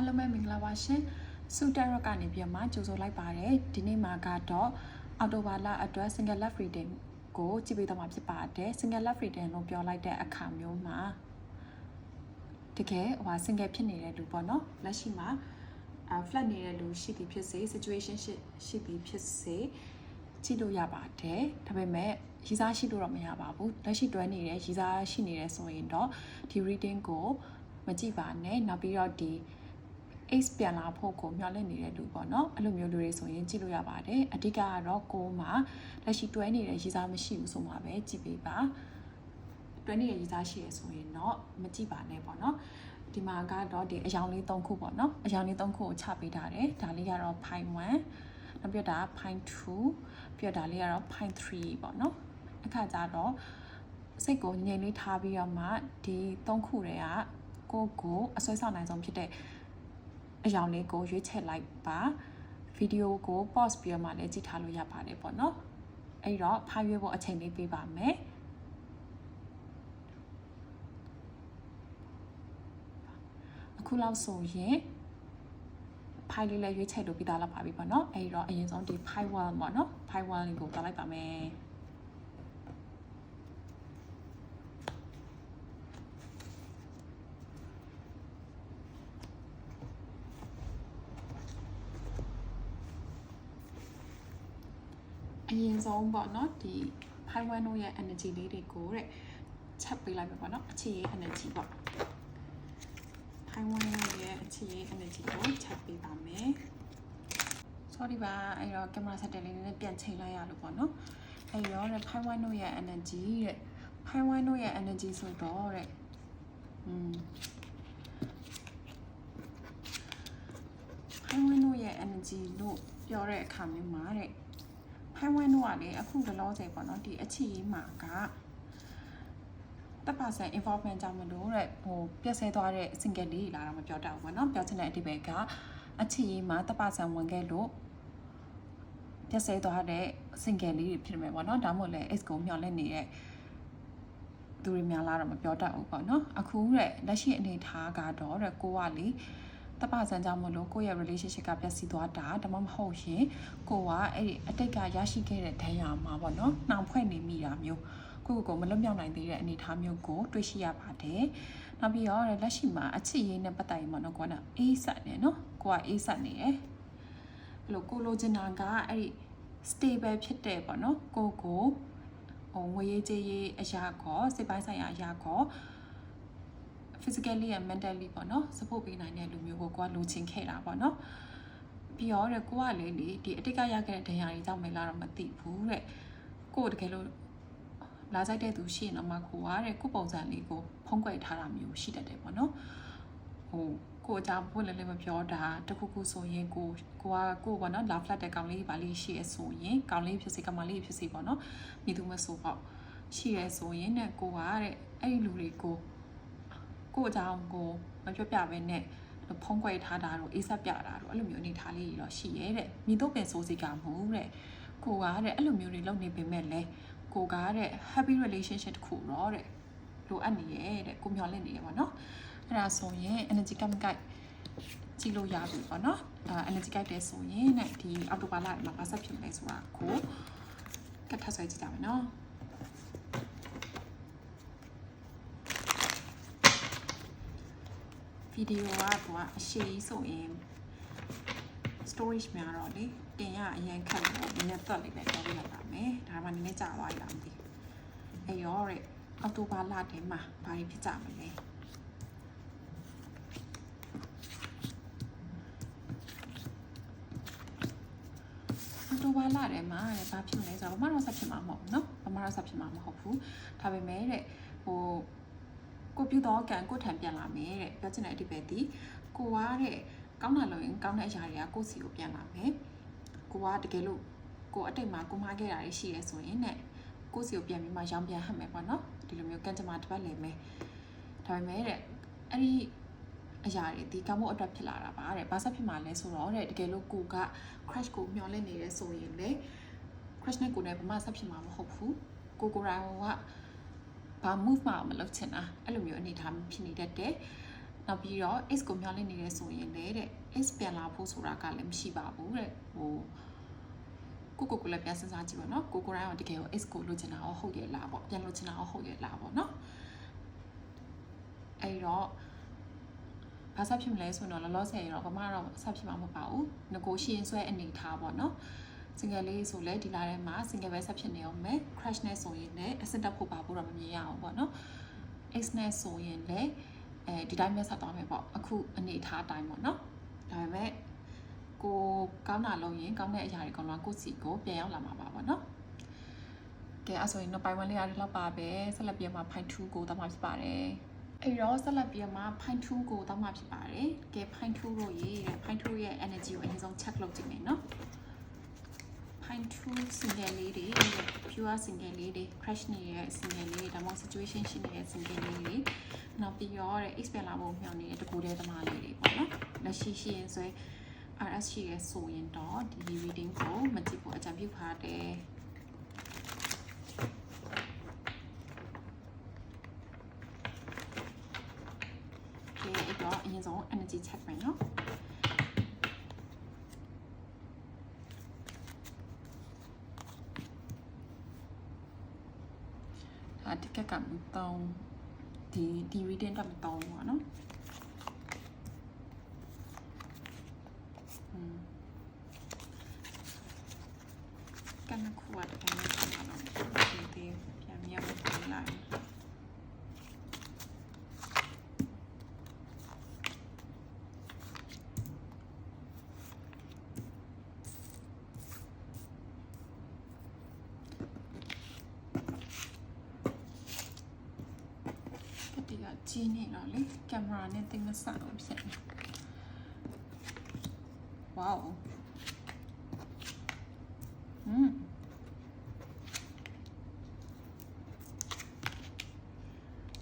အားလုံးပဲမင်္ဂလာပါရှင်စူတက်ရော့ကနေပြန်မှကြိုဆိုလိုက်ပါတယ်ဒီနေ့မှာကတော့အော်တိုဘာလအတွက် single left reading ကိုကြည့်ပေးတော့မှာဖြစ်ပါတယ် single left reading လို့ပြောလိုက်တဲ့အခါမျိုးမှာတကယ်ဟို single ဖြစ်နေတဲ့လူပေါ့နော်လက်ရှိမှာအ flat နေတဲ့လူရှိသည်ဖြစ်စေ situation ရှိရှိသည်ဖြစ်စေကြည့်လို့ရပါတယ်ဒါပေမဲ့ရီစားရှိလို့တော့မရပါဘူးလက်ရှိတွဲနေတဲ့ရီစားရှိနေတယ်ဆိုရင်တော့ဒီ reading ကိုမကြည့်ပါနဲ့နောက်ပြီးတော့ဒီ ace ပြန်လာဖို့ကိုမျှော်လင့်နေတဲ့လူပေါ့နော်အဲ့လိုမျိုးလူတွေဆိုရင်ကြည့်လို့ရပါတယ်အဓိကကတော့ကိုယ်မှာလက်ရှိတွဲနေတဲ့ရည်စားမရှိဘူးဆိုမှပဲကြည့်ပေးပါတွဲနေတဲ့ရည်စားရှိရဆိုရင်တော့မကြည့်ပါနဲ့ပေါ့နော်ဒီမှာကတော့ဒီအယောင်လေး၃ခုပေါ့နော်အယောင်လေး၃ခုကိုချပေးထားတယ်ဒါလေးကတော့ pi 1နောက်ပြတာ pi 2ပြတာလေးကတော့ pi 3ပေါ့နော်အခါကျတော့စိတ်ကိုငြိမ်လေးထားပြီးတော့မှဒီ၃ခုတွေကကိုယ့်ကိုအစွဲဆောင်နိုင်ဆုံးဖြစ်တဲ့ အယောင်လေးကိုရွေးချယ်လိုက်ပါဗီဒီယိုကို pause ပြီးတော့မှလည်းကြည့်ထားလို့ရပါတယ်ပေါ့နော်အဲ့တော့ဖားရွေးဖို့အချိန်လေးပေးပါမယ်အခုလောက်ဆိုရင်ဖိုင်လေးလည်းရွေးချယ်လို့ပြီးသားလောက်ပါပြီပေါ့နော်အဲ့တော့အရင်ဆုံးဒီ pi 1ပေါ့နော် pi 1လေးကိုတောက်လိုက်ပါမယ် အရင်ဆုံးပေါ့နော်ဒီ pi 1တို့ရဲ့ energy လေးတွေကိုတဲ့ချက်ပေးလိုက်မယ်ပေါ့နော်အခြေရေး energy ပေါ့ pi 1ရဲ့အခြေရေး energy ကိုချက်ပေးပါမယ် sorry ပါအဲ့တော့ကင်မရာဆက်တယ်လေးနဲ့ပြန်ချိန်လိုက်ရလို့ပေါ့နော်အဲ့တော့တဲ့ pi 1တို့ရဲ့ energy တဲ့ pi 1တို့ရဲ့ energy ဆိုတော့တဲ့อืม pi 1တို့ရဲ့ energy လို့ပြောတဲ့အခါမျိုးမှာတဲ့ pi 1တို့ကလေအခုလောလောဆယ်ပေါ့နော်ဒီအခြေရေးမှာကတပ်ပါဆန် involvement ကြောင့်မလို့တဲ့ဟိုပြည့်စဲသွားတဲ့ single လေးလာတော့မပြောတတ်ဘူးပေါ့နော်ပြောချင်တဲ့အဓိပ္ပာယ်ကအခြေရေးမှာတပ်ပါဆန်ဝင်ခဲ့လို့ပြည့်စဲသွားတဲ့ single လေးတွေဖြစ်မယ်ပေါ့နော်ဒါမှမဟုတ်လဲ x ကိုမျှော်လင့်နေတဲ့သူတွေများလာတော့မပြောတတ်ဘူးပေါ့နော်အခုတဲ့လက်ရှိအနေထားကတော့တဲ့ကိုကလေ တပဆန်ကြောင့်မလို့ကိုယ့်ရဲ့ relationship ကပျက်စီးသွားတာဒါမှမဟုတ်ရင်ကိုကအဲ့ဒီအတိတ်ကရရှိခဲ့တဲ့ဒဏ်ရာမှာပေါ့နော်နှောင်ဖွဲ့နေမိတာမျိုးကိုယ့်ကိုယ်ကိုမလွတ်မြောက်နိုင်သေးတဲ့အနေအထားမျိုးကိုတွေ့ရှိရပါတယ်နောက်ပြီးတော့လက်ရှိမှာအချစ်ရေးနဲ့ပတ်သက်ရင်ပေါ့နော်ကိုကအေးဆက်နေနော်ကိုကအေးဆက်နေတယ်အဲ့လိုကိုလိုချင်တာကအဲ့ဒီ stable ဖြစ်တဲ့ပေါ့နော်ကိုကိုဟိုငွေရေးကြေးရေးအရာကောစိတ်ပိုင်းဆိုင်ရာအရာကော physically and mentally ပေါ့နော် support ပေးနိုင်တဲ့လူမျိုးကိုကိုကလိုချင်ခဲ့တာပေါ့နော်ပြီးတော့တဲ့ကိုကလေလေဒီအတိတ်ကရခဲ့တဲ့ဒဏ်ရာတွေကြောင့်မလားတော့မသိဘူးတဲ့ကိုတကယ်လို့လာဆိုင်တဲ့သူရှိရင်တော့မှကိုကတဲ့ကိုပုံစံလေးကိုဖုံးကွယ်ထားတာမျိုးရှိတတ်တယ်ပေါ့နော်ဟိုကိုအကြောင်းပွင့်လည်းလည်းမပြောတာတခုခုဆိုရင်ကိုကိုကကိုပေါ့နော်လာဖလက်တဲ့ကောင်လေးပါလေးရှိရဆိုရင်ကောင်လေးဖြစ်စေကောင်မလေးဖြစ်စေပေါ့နော်မိသူမဆိုပေါ့ရှိရဆိုရင်တဲ့ကိုကတဲ့အဲ့ဒီလူတွေကို ကိုအကြောင်းကိုမပြောပြဘဲနဲ့ဖုံးကွယ်ထားတာတော့အေးဆက်ပြတာတော့အဲ့လိုမျိုးအနေထားလေးတော့ရှိရဲတဲ့မိတို့ပင်စိုးစိတ်ကမှုတဲ့ကိုကတဲ့အဲ့လိုမျိုးတွေလုပ်နေပေမဲ့လည်းကိုကတဲ့ happy relationship တခုတော့တဲ့လိုအပ်နေရဲ့တဲ့ကိုမျှော်လင့်နေရပါတော့အဲ့ဒါဆိုရင် energy chemical ကြည့်လို့ရပြီပေါ့နော်အဲ energy guide တဲ့ဆိုရင်တဲ့ဒီအောက်တိုဘာလမှာဘာဆက်ဖြစ်မလဲဆိုတာကိုကတ်ထပ်ဆွဲကြည့်ကြမယ်နော်ဗီဒီယိုကသူကအရှိကြီးဆိုရင် storage များတော့လေတင်ရအရင်ခက်လို့နည်းနည်းတက်လိုက်ပဲပြောပြလိုက်ပါမယ်ဒါမှနည်းနည်းကြာသွားရအောင်ဒီအဲ့ရောတဲ့အောက်တိုဘာလထဲမှာဘာတွေဖြစ်ကြမလဲအောက်တိုဘာလထဲမှာတဲ့ဘာဖြစ်မလဲဆိုတော့ဘာမှတော့ဆက်ဖြစ်မှာမဟုတ်ဘူးเนาะဘာမှတော့ဆက်ဖြစ်မှာမဟုတ်ဘူးဒါပေမဲ့တဲ့ဟို ကိုပြုတော့ကံကိုထံပြန်လာမယ်တဲ့ပြောချင်တဲ့အဓိပ္ပာယ်ဒီကိုကတဲ့ကောင်းတာလို့ရင်ကောင်းတဲ့အရာတွေကကိုယ့်စီကိုပြန်လာမယ်ကိုကတကယ်လို့ကိုအတိတ်မှာကိုမှားခဲ့တာတွေရှိရဲဆိုရင်တဲ့ကိုယ့်စီကိုပြန်ပြီးမှရောင်းပြန်ဟတ်မယ်ပေါ့နော်ဒီလိုမျိုးကံကြမ္မာတစ်ပတ်လည်မယ်ဒါပေမဲ့တဲ့အဲ့ဒီအရာတွေဒီကောင်းဖို့အတွက်ဖြစ်လာတာပါတဲ့ဘာဆက်ဖြစ်မှာလဲဆိုတော့တဲ့တကယ်လို့ကိုက crash ကိုမျောလင့်နေရဲဆိုရင်လေ crash နဲ့ကိုနဲ့ဘာမှဆက်ဖြစ်မှာမဟုတ်ဘူးကိုကိုရိုင်းက ဘာ move မှမလုပ်ချင်တာအဲ့လိုမျိုးအနေထားဖြစ်နေတတ်တယ်နောက်ပြီးတော့ x ကိုမျှော်လင့်နေတယ်ဆိုရင်လည်းတဲ့ x ပြန်လာဖို့ဆိုတာကလည်းမရှိပါဘူးတဲ့ဟိုကိုကိုကိုလည်းပြန်စဉ်းစားကြည့်ပါနော်ကိုကိုရိုင်းကတကယ်ကို x ကိုလိုချင်တာရောဟုတ်ရဲ့လားပေါ့ပြန်လိုချင်တာရောဟုတ်ရဲ့လားပေါ့နော်အဲ့တော့ဘာဆက်ဖြစ်မလဲဆိုတော့လောလောဆယ်တော့ဘာမှတော့ဆက်ဖြစ်မှာမဟုတ်ပါဘူးငကိုရှိရင်ဆွဲအနေထားပေါ့နော် single လေးဆိုလဲဒီလာထဲမှာ single ပဲဆက်ဖြစ်နေအောင်မယ် crash နဲ့ဆိုရင်လည်းအစစ်တက်ဖို့ပါဖို့တော့မမြင်ရအောင်ပေါ့နော် x နဲ့ဆိုရင်လည်းအဲဒီတိုင်းပဲဆက်သွားမယ်ပေါ့အခုအနေထားအတိုင်းပေါ့နော်ဒါပေမဲ့ကိုကောင်းတာလုပ်ရင်ကောင်းတဲ့အရာတွေကောင်းတော့ကိုယ့်စီကိုပြန်ရောက်လာမှာပါပေါ့နော်ကဲအဲ့ဆိုရင်တော့ပိုင်း1လေးရတယ်လောက်ပါပဲဆက်လက်ပြီးမှ point 2ကိုတောင်းမှဖြစ်ပါတယ်အဲ့တော့ဆက်လက်ပြီးမှ point 2ကိုတောင်းမှဖြစ်ပါတယ်ကဲ point 2လို့ရေးတဲ့ point 2ရဲ့ energy ကိုအရင်ဆုံး check လုပ်ကြည့်မယ်နော် point 2 single လေးတွေ pure single လေးတွေ crash နေတဲ့ single လေးတွေဒါမှမဟုတ် situation ရှိနေတဲ့ single လေးတွေနောက်ပြီးတော့တဲ့ x ပြန်လာဖို့မျှော်နေတဲ့တကူတဲ့သမားလေးတွေပေါ့နော်လက်ရှိရှိရင်ဆိုရင် RS ရှိရဲဆိုရင်တော့ဒီ reading ကိုမကြည့်ဖို့အကြံပြုထားတယ်ကဲအဲ့တော့အရင်ဆုံး energy check မယ်နော် ဒါတက်ကက်ကမတောင်းဒီဒီ reading တော့မတောင်းပါနော်อืมကန်ခုဝ တ်တယ်နော်ဒီဒီပြန်မြောက်ပြန်လာကတိကကြီးနေတော့လေကင်မရာနဲ့သိမဆအောင်ဖြစ်နေဝေါอืม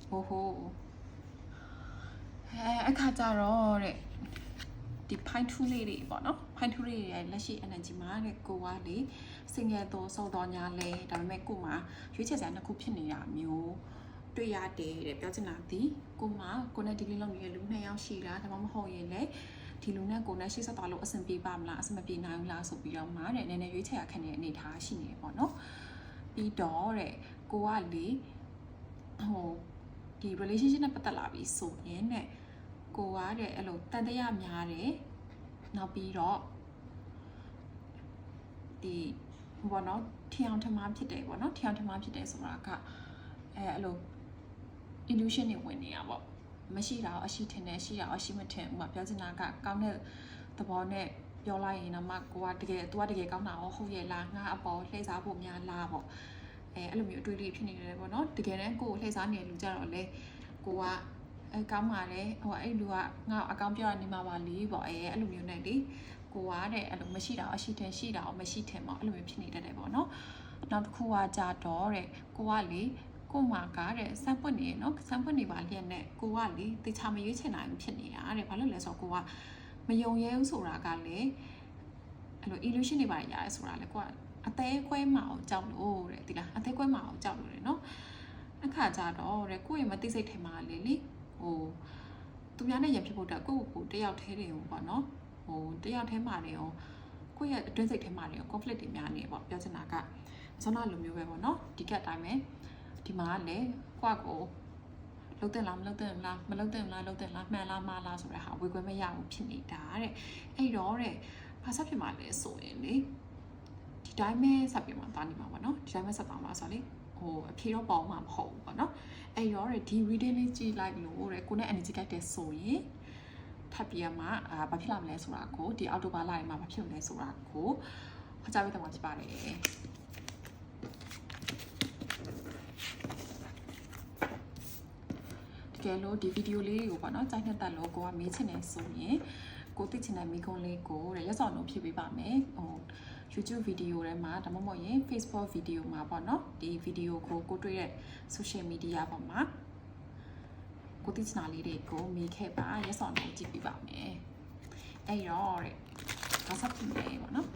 ဟိုဟိုအဲအခါကြတော့တဲ့ဒီ point 2လေးတွေပေါ့နော် point 2လေးတွေရဲ့လက်ရှိ energy မှာတဲ့ကိုကလေ single တော့စောတော့ညာလဲဒါပေမဲ့ကိုမှရွေးချယ်စရာနှစ်ခုဖြစ်နေတာမျိုး တွေ့ရတယ်တဲ့ပြောချင်တာဒီကိုမှကိုနဲ့ဒီလေးလုံးနေတဲ့လူနှစ်ယောက်ရှိတာဒါမှမဟုတ်ရင်လည်းဒီလူနဲ့ကိုနဲ့ရှေ့ဆက်သွားလို့အဆင်ပြေပါမလားအဆင်မပြေနိုင်ဘူးလားဆိုပြီးတော့မှတဲ့နည်းနည်းရွေးချယ်ရခက်တဲ့အနေထားရှိနေတယ်ပေါ့နော်ပြီးတော့တဲ့ကိုကလေဟိုဒီ relationship နဲ့ပတ်သက်လာပြီဆိုရင်တဲ့ကိုကတဲ့အဲ့လိုတန်တရားများတယ်နောက်ပြီးတော့ဒီဘောနော်ထီအောင်ထမဖြစ်တယ်ပေါ့နော်ထီအောင်ထမဖြစ်တယ်ဆိုတာကအဲအဲ့လို illusion တွေဝင်နေတာပေါ့မရှိတာအရှိထင်တယ်ရှိတာအရှိမထင်ဘူးကပြောချင်တာကကောင်းတဲ့သဘောနဲ့ပြောလိုက်ရင်တော့မှကိုကတကယ် तू ကတကယ်ကောင်းတာရောဟုတ်ရဲ့လားငါအပေါ်လှည့်စားဖို့များလားပေါ့အဲအဲ့လိုမျိုးအတွေ့အထိဖြစ်နေတယ်ပေါ့နော်တကယ်တမ်းကိုကိုလှည့်စားနေတဲ့လူကြတော့လေကိုကအဲကောင်းပါလေဟိုအဲ့လူကငါ့အကောင့်ပြောရနေမှာပါလေပေါ့အဲအဲ့လိုမျိုးနဲ့လေကိုကတဲ့အဲ့လိုမရှိတာအရှိထင်ရှိတာရောမရှိထင်ပေါ့အဲ့လိုမျိုးဖြစ်နေတတ်တယ်ပေါ့နော်နောက်တစ်ခုကကြတော့တဲ့ကိုကလေ ကိုမာကတဲ့စမ်းပွက်နေရနော်စမ်းပွက်နေပါလျက်နဲ့ကိုကလေတေချာမရွေးချင်နိုင်ဘူးဖြစ်နေတာတဲ့ဘာလို့လဲဆိုတော့ကိုကမယုံရဲဘူးဆိုတာကလေအဲ့လို illusion တွေပါရတယ်ဆိုတာလေကိုကအသေးခွဲမအောင်ကြောက်လို့တဲ့ဒီလားအသေးခွဲမအောင်ကြောက်လို့လေနော်အခါကြတော့တဲ့ကိုယ့်ရဲ့မသိစိတ်ထဲမှာလေလေဟိုသူများနဲ့ရံဖြစ်ဖို့အတွက်ကိုယ့်ကိုယ်တယောက်ထဲတယ်ပေါ့နော်ဟိုတယောက်ထဲမှာနေအောင်ကိုယ့်ရဲ့အတွင်းစိတ်ထဲမှာနေအောင် conflict တွေများနေပေါ့ပြောချင်တာကဇွန်နာလိုမျိုးပဲပေါ့နော်ဒီကက်တိုင်းပဲ ဒီမှာကလည်းကိုယ့်ကိုလုံးတင်လားမလုံးတင်လားမလုံးတင်လားလုံးတင်လားမှန်လားမှားလားဆိုတဲ့ဟာဝေခွဲမရဘူးဖြစ်နေတာတဲ့အဲ့တော့တဲ့ဘာဆက်ဖြစ်မှာလဲဆိုရင်လေဒီတိုင်းပဲဆက်ပြမှာသွားနေမှာပေါ့နော်ဒီတိုင်းပဲဆက်သွားမှာဆိုတော့လေဟိုအဖြေတော့ပေါအောင်မှာမဟုတ်ဘူးပေါ့နော်အဲ့ရောတဲ့ဒီ reading လေးကြည့်လိုက်လို့တဲ့ကိုနဲ့ energy ကြိုက်တယ်ဆိုရင်ထပ်ပြီးမှအာဘာဖြစ်လာမလဲဆိုတာကိုဒီအောက်တိုဘာလထဲမှာဘာဖြစ်မလဲဆိုတာကိုဟောကြားပေးတော့မှာဖြစ်ပါတယ် တကယ်လို့ဒီဗီဒီယိုလေးတွေကိုပေါ့နော်ကြိုက်နှစ်သက်လို့ကိုကမေးချင်တယ်ဆိုရင်ကိုသိချင်တဲ့မိကုန်းလေးကိုတဲ့ရက်စောင့်လို့ဖြည့်ပေးပါမယ်ဟို YouTube ဗီဒီယိုထဲမှာဒါမှမဟုတ်ရင် Facebook ဗီဒီယိုမှာပေါ့နော်ဒီဗီဒီယိုကိုကိုတွေ့တဲ့ social media ပေါ်မှာကိုသိချင်တာလေးတွေကိုမေးခဲ့ပါရက်စောင့်လို့ကြည့်ပေးပါမယ်အဲ့တော့တဲ့ဒါဆက်ပြင်တယ်ပေါ့နော်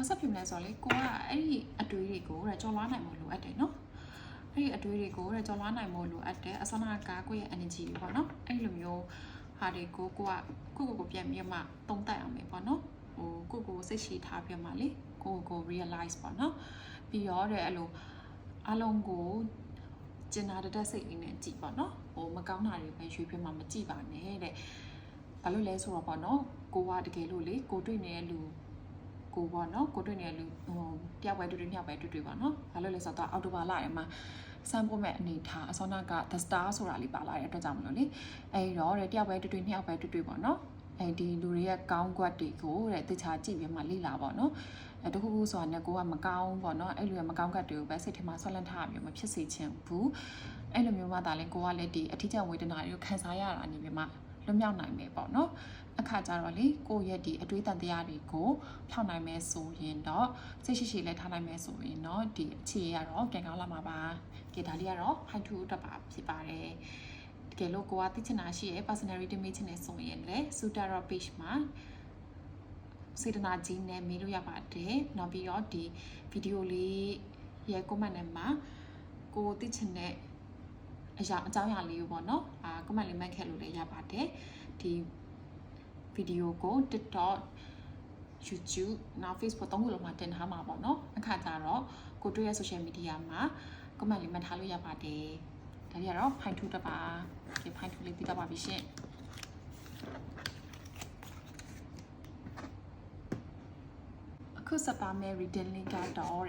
ဘာဆက်ဖြစ်မလဲဆိုတော့လေကိုကအဲ့ဒီအတွေးတွေကိုတဲ့ကြော်လွားနိုင်ဖို့လိုအပ်တယ်နော်အဲ့ဒီအတွေးတွေကိုတဲ့ကြော်လွားနိုင်ဖို့လိုအပ်တယ်အစနာကကိုယ့်ရဲ့ energy တွေပေါ့နော်အဲ့လိုမျိုးဟာတွေကိုကိုကကိုကိုကိုပြန်ပြီးမှတုံးတက်အောင်ပဲပေါ့နော်ဟိုကိုကိုစိတ်ရှိထားပြမှလေကိုကို realize ပေါ့နော်ပြီးတော့တဲ့အဲ့လိုအလုံးကိုကျင်နာတတ်စိတ်လေးနဲ့ကြည်ပေါ့နော်ဟိုမကောင်းတာတွေပဲရွှေပြမှမကြည့်ပါနဲ့တဲ့ဘာလို့လဲဆိုတော့ပေါ့နော်ကိုကတကယ်လို့လေကိုတွေ့နေတဲ့လူ ကိုပေါ့နော်ကိုတွေ့နေတဲ့လူဟိုတယောက်ပဲတွေ့တွေ့နှစ်ယောက်ပဲတွေ့တွေ့ပေါ့နော်ဘာလို့လဲဆိုတော့အော်တိုဘာလထဲမှာစမ်းဖို့မဲ့အနေထားအစောနာက the star ဆိုတာလေးပါလာတဲ့အတွက်ကြောင့်မလို့လေအဲဒီတော့တဲ့တယောက်ပဲတွေ့တွေ့နှစ်ယောက်ပဲတွေ့တွေ့ပေါ့နော်အဲဒီလူတွေရဲ့ကောင်းကွက်တွေကိုတဲ့တခြားကြည့်ပြီးမှလေ့လာပေါ့နော်အဲတခုခုဆိုတာနဲ့ကိုကမကောင်းပေါ့နော်အဲ့လိုရမကောင်းကတ်တွေကိုပဲစိတ်ထဲမှာဆွဲလန်းထားမျိုးမဖြစ်စေချင်ဘူးအဲ့လိုမျိုးမှသာလဲကိုကလည်းဒီအထီးကျန်ဝေဒနာတွေကိုခံစားရတာနေပြီးမှလွတ်မြောက်နိုင်မယ်ပေါ့နော် အခါကြတော့လေကိုယ့်ရဲ့ဒီအတွေးတန်တရားတွေကိုဖြောင်းနိုင်မယ်ဆိုရင်တော့စိတ်ရှိရှိလဲထားနိုင်မယ်ဆိုရင်တော့ဒီအခြေရတော့ပြန်ကောင်းလာမှာပါကဲဒါလေးကတော့ high to တက်ပါဖြစ်ပါတယ်တကယ်လို့ကိုကသိချင်တာရှိရဲ့ personality မေးချင်တယ်ဆိုရင်လည်း Sutara page မှာစေတနာကြီးနဲ့မေးလို့ရပါတယ်နောက်ပြီးတော့ဒီဗီဒီယိုလေးရဲ့ comment ထဲမှာကိုသိချင်တဲ့အရာအကြောင်းအရာလေးကိုပေါ့နော်အာ comment လေးမှတ်ခဲ့လို့လည်းရပါတယ်ဒီ ဗီဒီယိုကို TikTok YouTube နောက် Facebook သုံးခုလုံးမှာတင်ထားမှာပေါ့နော်အခါကျတော့ကိုတွေ့ရ social media မှာ comment လေးမှတ်ထားလို့ရပါတယ်ဒါကြတော့ fine to တက်ပါဒီ fine to လေးပြီးတော့ပါပြီရှင်အခုစပါမယ် reading link ကတော့